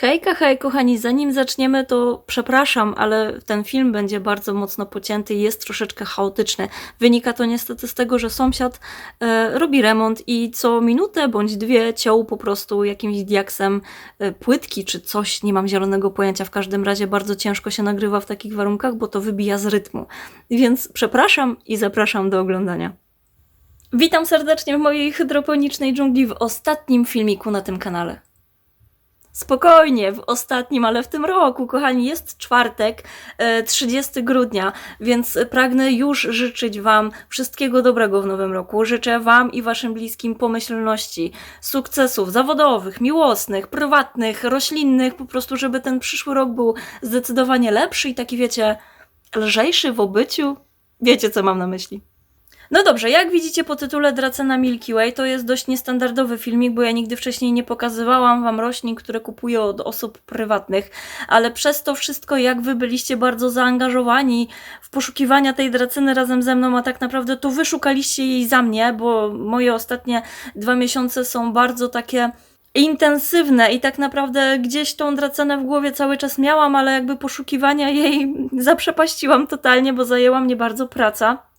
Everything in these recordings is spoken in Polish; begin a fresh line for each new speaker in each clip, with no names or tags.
Hejka, hej, kochani, zanim zaczniemy, to przepraszam, ale ten film będzie bardzo mocno pocięty i jest troszeczkę chaotyczny. Wynika to niestety z tego, że sąsiad e, robi remont i co minutę bądź dwie ciął po prostu jakimś diaksem e, płytki czy coś, nie mam zielonego pojęcia. W każdym razie bardzo ciężko się nagrywa w takich warunkach, bo to wybija z rytmu. Więc przepraszam i zapraszam do oglądania. Witam serdecznie w mojej hydroponicznej dżungli w ostatnim filmiku na tym kanale. Spokojnie, w ostatnim, ale w tym roku, kochani, jest czwartek, e, 30 grudnia, więc pragnę już życzyć Wam wszystkiego dobrego w nowym roku. Życzę Wam i Waszym bliskim pomyślności, sukcesów zawodowych, miłosnych, prywatnych, roślinnych, po prostu, żeby ten przyszły rok był zdecydowanie lepszy i taki, wiecie, lżejszy w obyciu. Wiecie, co mam na myśli. No dobrze, jak widzicie po tytule Dracena Milky Way, to jest dość niestandardowy filmik, bo ja nigdy wcześniej nie pokazywałam wam roślin, które kupuję od osób prywatnych, ale przez to wszystko, jak wy byliście bardzo zaangażowani w poszukiwania tej draceny razem ze mną, a tak naprawdę to wy szukaliście jej za mnie, bo moje ostatnie dwa miesiące są bardzo takie intensywne i tak naprawdę gdzieś tą dracenę w głowie cały czas miałam, ale jakby poszukiwania jej zaprzepaściłam totalnie, bo zajęła mnie bardzo praca.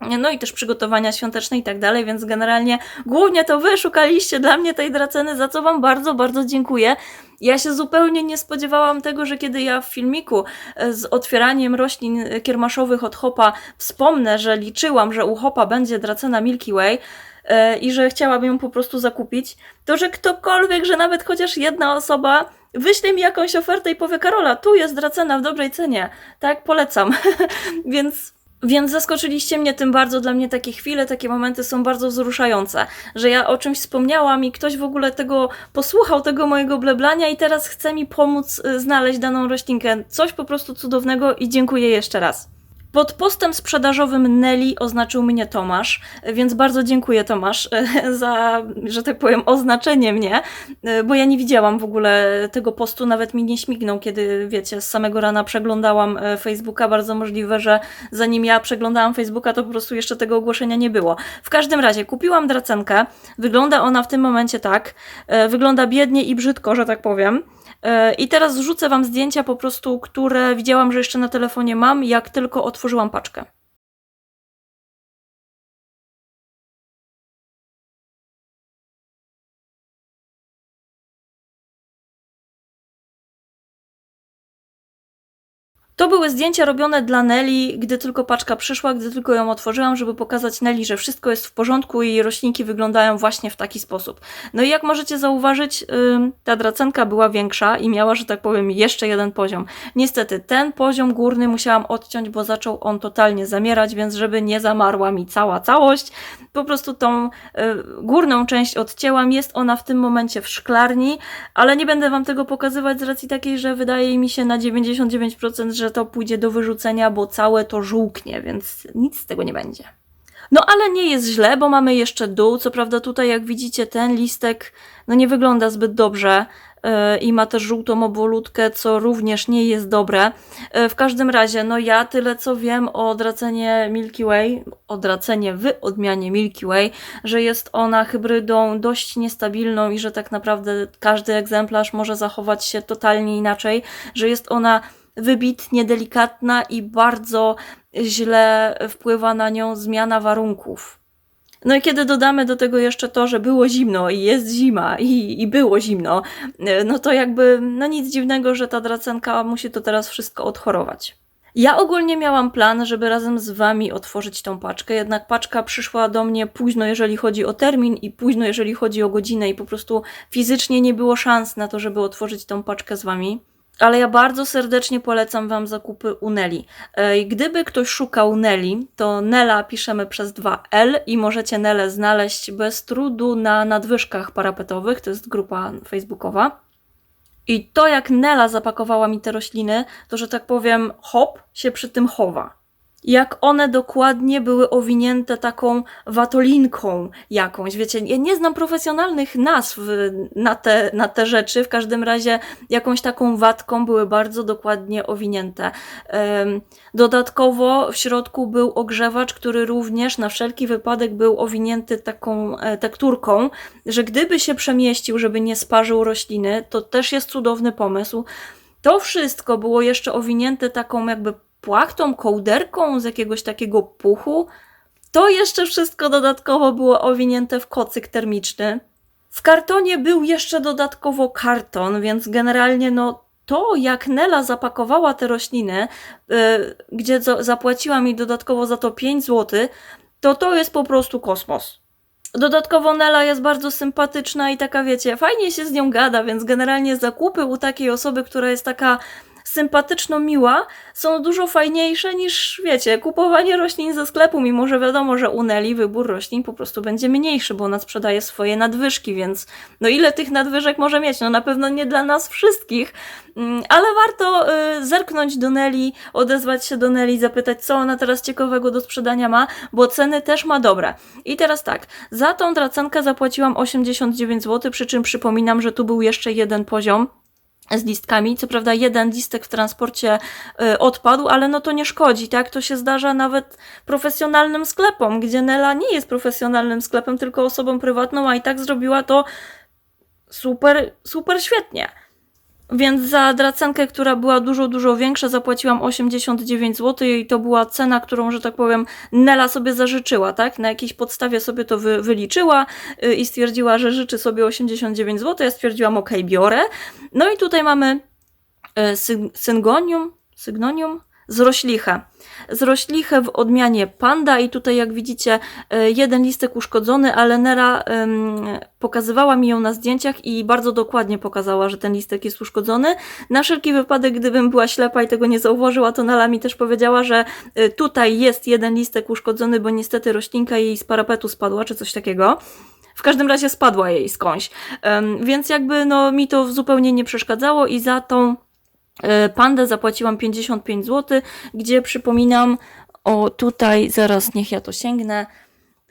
No i też przygotowania świąteczne i tak dalej, więc generalnie głównie to wy szukaliście dla mnie tej draceny, za co wam bardzo, bardzo dziękuję. Ja się zupełnie nie spodziewałam tego, że kiedy ja w filmiku e, z otwieraniem roślin kiermaszowych od Hopa wspomnę, że liczyłam, że u Hopa będzie dracena Milky Way, e, i że chciałabym ją po prostu zakupić, to że ktokolwiek, że nawet chociaż jedna osoba wyśle mi jakąś ofertę i powie Karola, tu jest dracena w dobrej cenie, tak, polecam. Więc więc zaskoczyliście mnie tym bardzo. Dla mnie takie chwile, takie momenty są bardzo wzruszające, że ja o czymś wspomniałam i ktoś w ogóle tego posłuchał, tego mojego bleblania i teraz chce mi pomóc y, znaleźć daną roślinkę. Coś po prostu cudownego i dziękuję jeszcze raz. Pod postem sprzedażowym Nelly oznaczył mnie Tomasz, więc bardzo dziękuję Tomasz za, że tak powiem, oznaczenie mnie, bo ja nie widziałam w ogóle tego postu, nawet mi nie śmignął, kiedy, wiecie, z samego rana przeglądałam e, Facebooka. Bardzo możliwe, że zanim ja przeglądałam Facebooka, to po prostu jeszcze tego ogłoszenia nie było. W każdym razie kupiłam dracenkę. Wygląda ona w tym momencie tak. E, wygląda biednie i brzydko, że tak powiem. E, I teraz zrzucę Wam zdjęcia po prostu, które widziałam, że jeszcze na telefonie mam, jak tylko otworzyłam paczkę. To były zdjęcia robione dla Nelly, gdy tylko paczka przyszła, gdy tylko ją otworzyłam, żeby pokazać Nelly, że wszystko jest w porządku i roślinki wyglądają właśnie w taki sposób. No i jak możecie zauważyć, ta dracenka była większa i miała, że tak powiem, jeszcze jeden poziom. Niestety, ten poziom górny musiałam odciąć, bo zaczął on totalnie zamierać, więc żeby nie zamarła mi cała całość, po prostu tą y, górną część odcięłam. Jest ona w tym momencie w szklarni, ale nie będę Wam tego pokazywać z racji takiej, że wydaje mi się na 99%, że to pójdzie do wyrzucenia, bo całe to żółknie, więc nic z tego nie będzie. No ale nie jest źle, bo mamy jeszcze dół. Co prawda tutaj, jak widzicie, ten listek no nie wygląda zbyt dobrze yy, i ma też żółtą obwolutkę, co również nie jest dobre. Yy, w każdym razie, no ja tyle co wiem o dracenie Milky Way, o dracenie w odmianie Milky Way, że jest ona hybrydą dość niestabilną i że tak naprawdę każdy egzemplarz może zachować się totalnie inaczej, że jest ona wybitnie delikatna i bardzo źle wpływa na nią zmiana warunków. No i kiedy dodamy do tego jeszcze to, że było zimno i jest zima i, i było zimno, no to jakby no nic dziwnego, że ta dracenka musi to teraz wszystko odchorować. Ja ogólnie miałam plan, żeby razem z wami otworzyć tą paczkę, jednak paczka przyszła do mnie późno, jeżeli chodzi o termin i późno, jeżeli chodzi o godzinę i po prostu fizycznie nie było szans na to, żeby otworzyć tą paczkę z wami ale ja bardzo serdecznie polecam Wam zakupy u Nelly. E, gdyby ktoś szukał Nelly, to Nela piszemy przez 2L i możecie Nelę znaleźć bez trudu na nadwyżkach parapetowych, to jest grupa facebookowa. I to jak Nela zapakowała mi te rośliny, to że tak powiem, hop się przy tym chowa. Jak one dokładnie były owinięte taką watolinką jakąś. Wiecie, ja nie znam profesjonalnych nazw na te, na te rzeczy, w każdym razie jakąś taką watką były bardzo dokładnie owinięte. Dodatkowo w środku był ogrzewacz, który również na wszelki wypadek był owinięty taką e, tekturką, że gdyby się przemieścił, żeby nie sparzył rośliny, to też jest cudowny pomysł. To wszystko było jeszcze owinięte taką jakby płachtą, kołderką z jakiegoś takiego puchu. To jeszcze wszystko dodatkowo było owinięte w kocyk termiczny. W kartonie był jeszcze dodatkowo karton, więc generalnie no to jak Nela zapakowała te rośliny, yy, gdzie za- zapłaciła mi dodatkowo za to 5 zł, to to jest po prostu kosmos. Dodatkowo Nela jest bardzo sympatyczna i taka, wiecie, fajnie się z nią gada, więc generalnie zakupy u takiej osoby, która jest taka sympatyczno miła, są dużo fajniejsze niż, wiecie, kupowanie roślin ze sklepu, mimo że wiadomo, że u Neli wybór roślin po prostu będzie mniejszy, bo ona sprzedaje swoje nadwyżki, więc no ile tych nadwyżek może mieć? No na pewno nie dla nas wszystkich, Mm, ale warto y, zerknąć do Neli, odezwać się do Neli, zapytać, co ona teraz ciekawego do sprzedania ma, bo ceny też ma dobre. I teraz tak, za tą dracenkę zapłaciłam 89 zł, przy czym przypominam, że tu był jeszcze jeden poziom z listkami. Co prawda jeden listek w transporcie y, odpadł, ale no to nie szkodzi, tak? To się zdarza nawet profesjonalnym sklepom, gdzie Nela nie jest profesjonalnym sklepem, tylko osobą prywatną, a i tak zrobiła to super, super świetnie. Więc za dracenkę, która była dużo, dużo większa, zapłaciłam 89 zł i to była cena, którą, że tak powiem, Nela sobie zażyczyła, tak? Na jakiejś podstawie sobie to wy, wyliczyła y, i stwierdziła, że życzy sobie 89 zł. Ja stwierdziłam, ok, biorę. No i tutaj mamy y, sy- syngonium, sygnonium z roślichę. Z roślichę w odmianie panda i tutaj jak widzicie y, jeden listek uszkodzony, ale Nera ym, pokazywała mi ją na zdjęciach i bardzo dokładnie pokazała, że ten listek jest uszkodzony. Na wszelki wypadek, gdybym była ślepa i tego nie zauważyła, to Nela mi też powiedziała, że y, tutaj jest jeden listek uszkodzony, bo niestety roślinka jej z parapetu spadła, czy coś takiego. W każdym razie spadła jej skądś. Ym, więc jakby no mi to zupełnie nie przeszkadzało i za tą pandę zapłaciłam 55 zł, gdzie przypominam, o tutaj zaraz niech ja to sięgnę,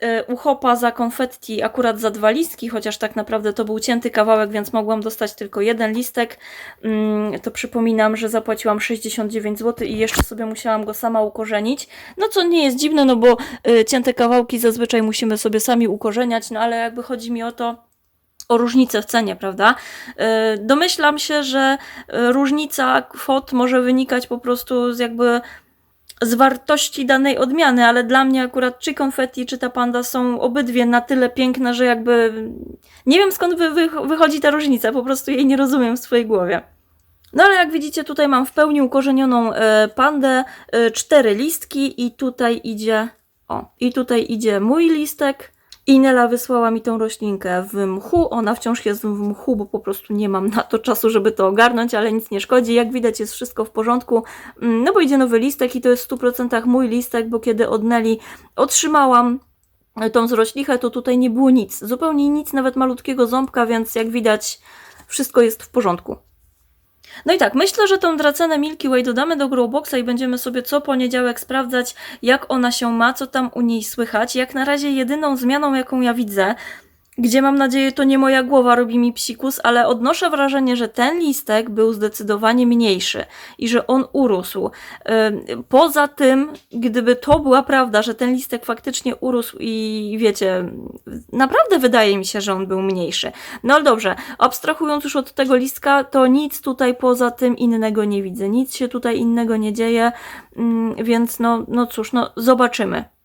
y, u Hopa za konfetti akurat za dwa listki, chociaż tak naprawdę to był cięty kawałek, więc mogłam dostać tylko jeden listek. Mm, To przypominam, że zapłaciłam 69 zł i jeszcze sobie musiałam go sama ukorzenić. No co nie jest dziwne, no bo y, cięte kawałki zazwyczaj musimy sobie sami ukorzeniać, no ale jakby chodzi mi o to, o różnicę w cenie, prawda? Y, Domyślam się, że y, różnica kwot może wynikać po prostu z jakby z wartości danej odmiany, ale dla mnie akurat czy konfetti, czy ta panda są obydwie na tyle piękne, że jakby nie wiem skąd wy, wy, wychodzi ta różnica, po prostu jej nie rozumiem w swojej głowie. No ale jak widzicie, tutaj mam w pełni ukorzenioną e, pandę, e, cztery listki i tutaj idzie, o, i tutaj idzie mój listek. I Nela wysłała mi tą roślinkę w mchu. Ona wciąż jest w mchu, bo po prostu nie mam na to czasu, żeby to ogarnąć, ale nic nie szkodzi. Jak widać, jest wszystko w porządku. Mm, No bo idzie nowy listek i to jest w 100% mój listek, bo kiedy od Neli otrzymałam tą zroślichę, to tutaj nie było nic. Zupełnie nic, nawet malutkiego ząbka, więc jak widać, wszystko jest w porządku. No i tak, myślę, że tą dracenę Milky Way dodamy do Growboxa i będziemy sobie co poniedziałek sprawdzać, jak ona się ma, co tam u niej słychać. Jak na razie jedyną zmianą, jaką ja widzę, gdzie mam nadzieję to nie moja głowa robi mi psikus, ale odnoszę wrażenie, że ten listek był zdecydowanie mniejszy i że on urósł. Poza tym, gdyby to była prawda, że ten listek faktycznie urósł i wiecie, naprawdę wydaje mi się, że on był mniejszy. No ale dobrze, abstrahując już od tego listka, to nic tutaj poza tym innego nie widzę. Nic się tutaj innego nie dzieje, więc no, no cóż, no zobaczymy.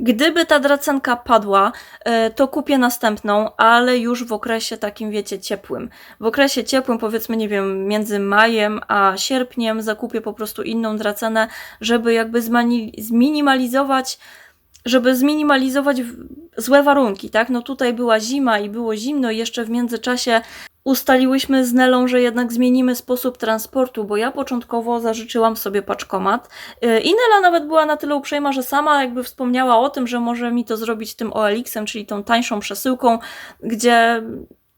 Gdyby ta dracenka padła, e, to kupię następną, ale już w okresie takim, wiecie, ciepłym. W okresie ciepłym, powiedzmy, nie wiem, między majem a sierpniem, zakupię po prostu inną dracenę, żeby jakby zminimalizować żeby zminimalizować złe warunki, tak? No tutaj była zima i było zimno i jeszcze w międzyczasie ustaliłyśmy z Nelą, że jednak zmienimy sposób transportu, bo ja początkowo zażyczyłam sobie paczkomat yy, i Nela nawet była na tyle uprzejma, że sama jakby wspomniała o tym, że może mi to zrobić tym OLX-em, czyli tą tańszą przesyłką, gdzie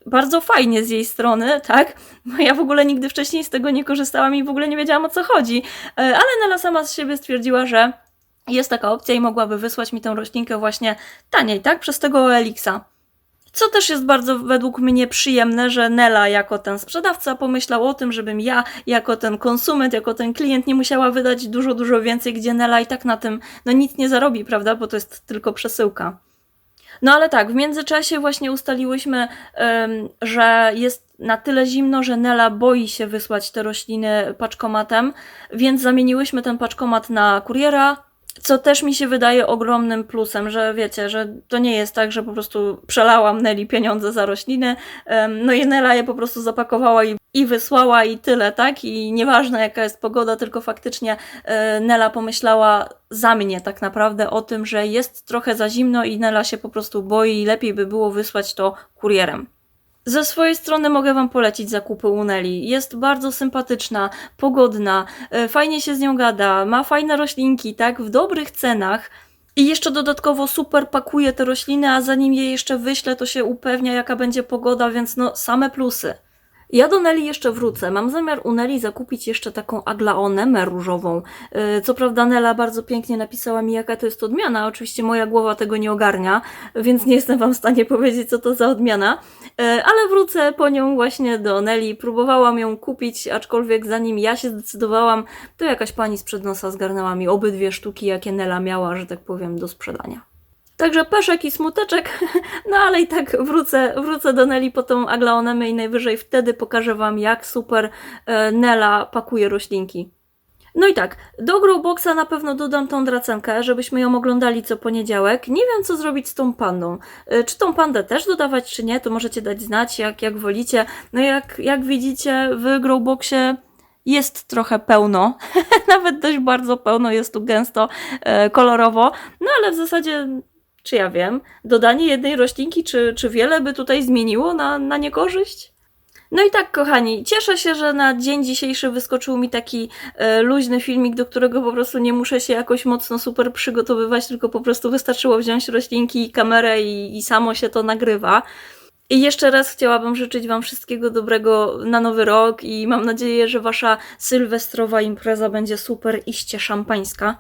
bardzo fajnie z jej strony, tak? Bo ja w ogóle nigdy wcześniej z tego nie korzystałam i w ogóle nie wiedziałam o co chodzi, Yy, ale Nela sama z siebie stwierdziła, że jest taka opcja i mogłaby wysłać mi tę roślinkę właśnie taniej, tak? Przez tego OLX-a. Co też jest bardzo według mnie przyjemne, że Nela jako ten sprzedawca pomyślał o tym, żebym ja jako ten konsument, jako ten klient nie musiała wydać dużo, dużo więcej, gdzie Nela i tak na tym no nic nie zarobi, prawda? Bo to jest tylko przesyłka. No ale tak, w międzyczasie właśnie ustaliłyśmy, że jest na tyle zimno, że Nela boi się wysłać te rośliny paczkomatem, więc zamieniłyśmy ten paczkomat na kuriera, co też mi się wydaje ogromnym plusem, że wiecie, że to nie jest tak, że po prostu przelałam Neli pieniądze za rośliny, no i Nela je po prostu zapakowała i, i wysłała i tyle, tak? I nieważne jaka jest pogoda, tylko faktycznie e, Nela pomyślała za mnie tak naprawdę o tym, że jest trochę za zimno i Nela się po prostu boi i lepiej by było wysłać to kurierem. Ze swojej strony mogę Wam polecić zakupy u Neli. Jest bardzo sympatyczna, pogodna, e, fajnie się z nią gada, ma fajne roślinki, tak, w dobrych cenach. I jeszcze dodatkowo super pakuje te rośliny, a zanim je jeszcze wyślę, to się upewnia, jaka będzie pogoda, więc no same plusy. Ja do Neli jeszcze wrócę. Mam zamiar u Neli zakupić jeszcze taką aglaonemę różową. Yy, Co prawda Nela bardzo pięknie napisała mi, jaka to jest odmiana. Oczywiście moja głowa tego nie ogarnia, więc nie jestem Wam w stanie powiedzieć, co to za odmiana. Yy, Ale wrócę po nią właśnie do Neli. Próbowałam ją kupić, aczkolwiek zanim ja się zdecydowałam, to jakaś pani sprzed nosa zgarnęła mi obydwie sztuki, jakie Nela miała, że tak powiem, do sprzedania. Także peszek i smuteczek, no ale i tak wrócę, wrócę do Neli po tą aglaonemę i najwyżej wtedy pokażę Wam, jak super e, Nela pakuje roślinki. No i tak, do Growboxa na pewno dodam tą dracenkę, żebyśmy ją oglądali co poniedziałek. Nie wiem, co zrobić z tą pandą. E, Czy tą pandę też dodawać, czy nie, to możecie dać znać, jak, jak wolicie. No jak, jak widzicie, w Growboxie jest trochę pełno, nawet dość bardzo pełno, jest tu gęsto, e, kolorowo, no ale w zasadzie czy ja wiem, dodanie jednej roślinki, czy, czy wiele by tutaj zmieniło na, na niekorzyść? No i tak, kochani, cieszę się, że na dzień dzisiejszy wyskoczył mi taki e, luźny filmik, do którego po prostu nie muszę się jakoś mocno super przygotowywać, tylko po prostu wystarczyło wziąć roślinki i kamerę i, i samo się to nagrywa. I jeszcze raz chciałabym życzyć Wam wszystkiego dobrego na nowy rok i mam nadzieję, że Wasza sylwestrowa impreza będzie super iście szampańska.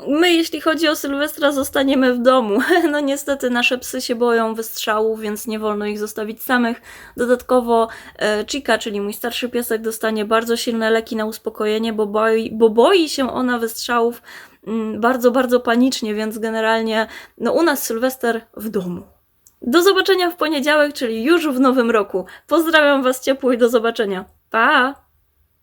My, jeśli chodzi o Sylwestra, zostaniemy w domu. No niestety nasze psy się boją wystrzałów, więc nie wolno ich zostawić samych. Dodatkowo e, Chica, czyli mój starszy piesek, dostanie bardzo silne leki na uspokojenie, bo boi, bo boi się ona wystrzałów mm, bardzo, bardzo panicznie, więc generalnie no u nas Sylwester w domu. Do zobaczenia w poniedziałek, czyli już w nowym roku. Pozdrawiam Was ciepło i do zobaczenia. Pa!